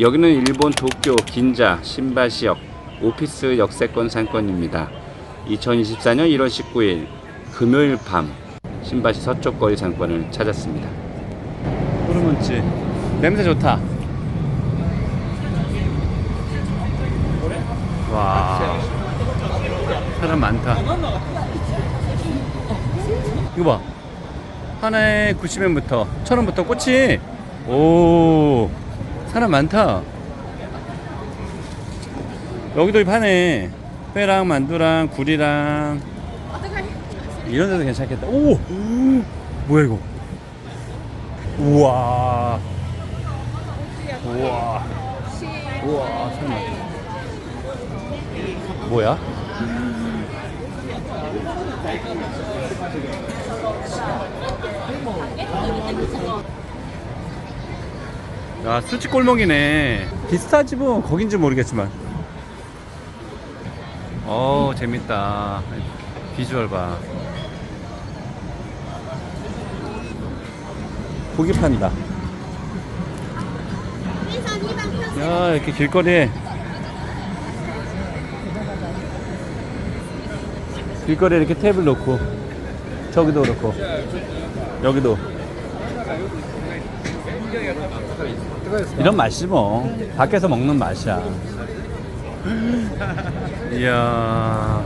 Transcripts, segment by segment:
여기는 일본 도쿄 긴자 신바시역 오피스 역세권 상권입니다. 2024년 1월 19일 금요일 밤 신바시 서쪽 거리 상권을 찾았습니다. 호르몬집 냄새 좋다. 와 사람 많다. 이거 봐. 하나에 90엔부터 1000원부터 꽃이 오 사람 많다. 여기도 파네. 회랑 만두랑 굴이랑 이런 데도 괜찮겠다. 오! 뭐야 이거? 우와. 우와. 우와, 많다. 뭐야? 야, 수치 골목이네. 비스타집 은 거긴지 모르겠지만. 어, 재밌다. 비주얼 봐. 고기 판다. 야, 이렇게 길거리에. 길거리에 이렇게 테이블 놓고. 저기도 그렇고. 여기도. 이런 맛이 뭐. 밖에서 먹는 맛이야. 이야.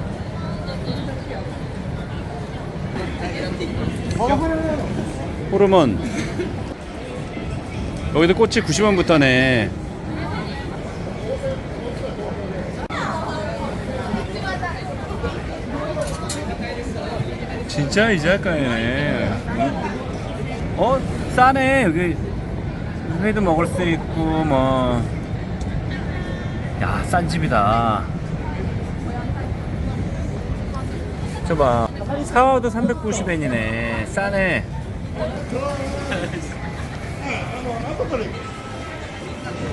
호르몬. 여기도 꽃이 90원부터네. 진짜 이자카야네. 어, 싸네. 여기 회도 먹을 수 있고 뭐. 야, 싼 집이다. 저봐. 사와도 390엔이네. 싸네.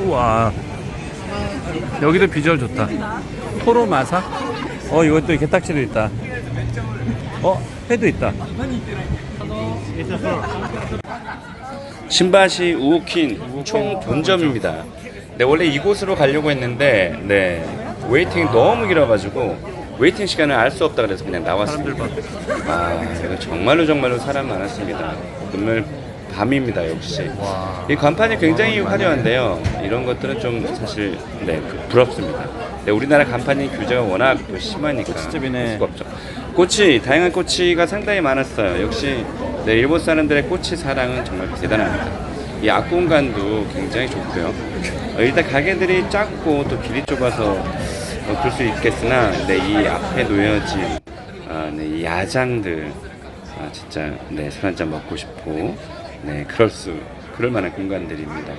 우와. 여기도 비주얼 좋다. 토로마사? 어, 이것도 게딱지도 있다. 어, 회도 있다. 신바시 우오킨 총 본점입니다. 네, 원래 이곳으로 가려고 했는데, 네, 웨이팅이 너무 길어가지고, 웨이팅 시간을 알 수 없다 그래서 그냥 나왔습니다. 아, 이거 정말로 정말로 사람 많았습니다. 금요일 밤입니다, 역시. 이 간판이 굉장히 화려한데요. 이런 것들은 좀 사실, 네, 그 부럽습니다. 네, 우리나라 간판이 규제가 워낙 또 심하니까 꽃집이네. 할 수가 없죠. 꽃이 다양한 꽃이가 상당히 많았어요. 역시 네, 일본 사람들의 꽃이 사랑은 정말 대단합니다. 이 앞공간도 굉장히 좋고요. 어, 일단 가게들이 작고 또 길이 좁아서 어, 그럴 수 있겠으나 네, 이 앞에 놓여진 아, 네, 이 야장들 아, 진짜 네, 술 한잔 먹고 싶고 네, 그럴 수 그럴 만한 공간들입니다.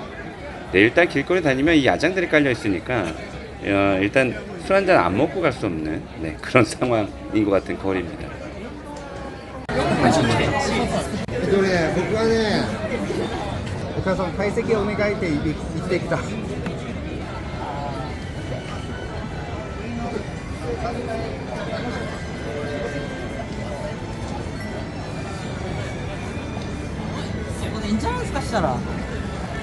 네, 일단 길거리 다니면 이 야장들이 깔려 있으니까 어, 일단 술 한잔 안 먹고 갈 수 없는 네, 그런 상황인 것 같은 거리입니다. えっとね、僕はね、お母さん、解析お願いって言ってきた。 괜찮을 すかしたら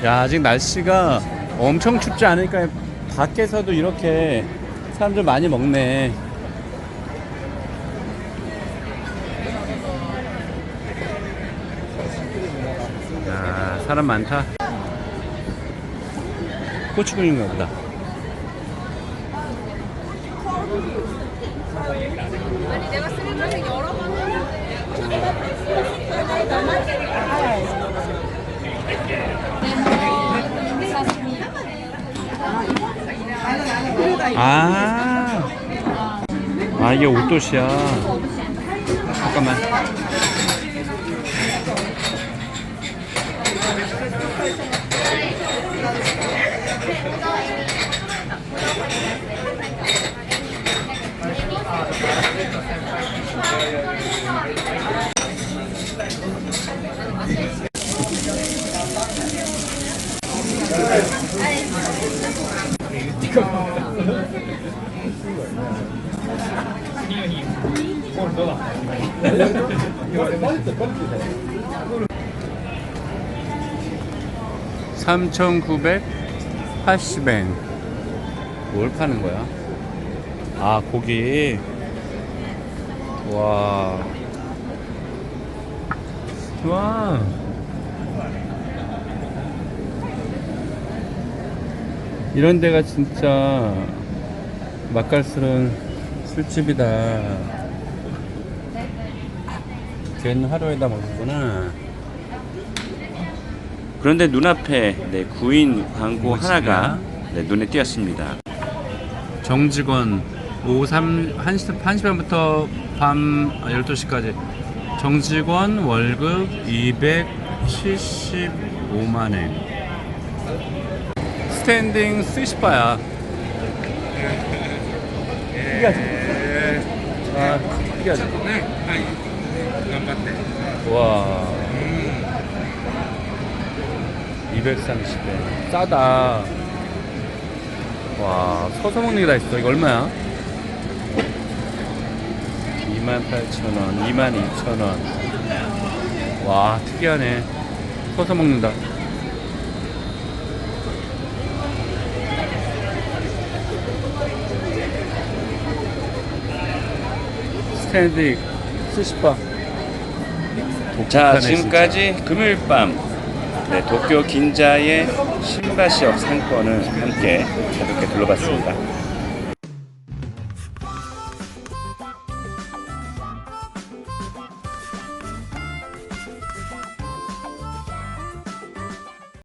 야 아직 날씨가 엄청 춥지 않으니까 밖에서도 이렇게 사람들 많이 먹네. 사람 많다. 고추군인가 보다. 아니 내가 쓰레기를 여러 번 아, 아 이게 옷도시야. 잠깐만. 삼천구백 80엔. 뭘 파는 거야? 아, 고기. 와. 와. 이런 데가 진짜 맛깔스러운 술집이다. 걔는 하루에 다 먹었구나. 그런데 눈앞에 네, 구인 광고? 하나가 네, 눈에 띄었습니다. 정직원 오후 3, 1시, 1시 반부터 밤 12시까지 정직원 월급 275만 엔 스탠딩 스시바야 특이하지? 아 특이하지? 와 230엔 싸다 와 서서 먹는 게 다 있어 이거 얼마야? 28,000원, 22,000원. 와 특이하네. 서서 먹는다. 스탠딩 스시바. 자, 지금까지 금요일 밤. 네, 도쿄 긴자의 신바시역 상권을 함께 가볍게 둘러봤습니다.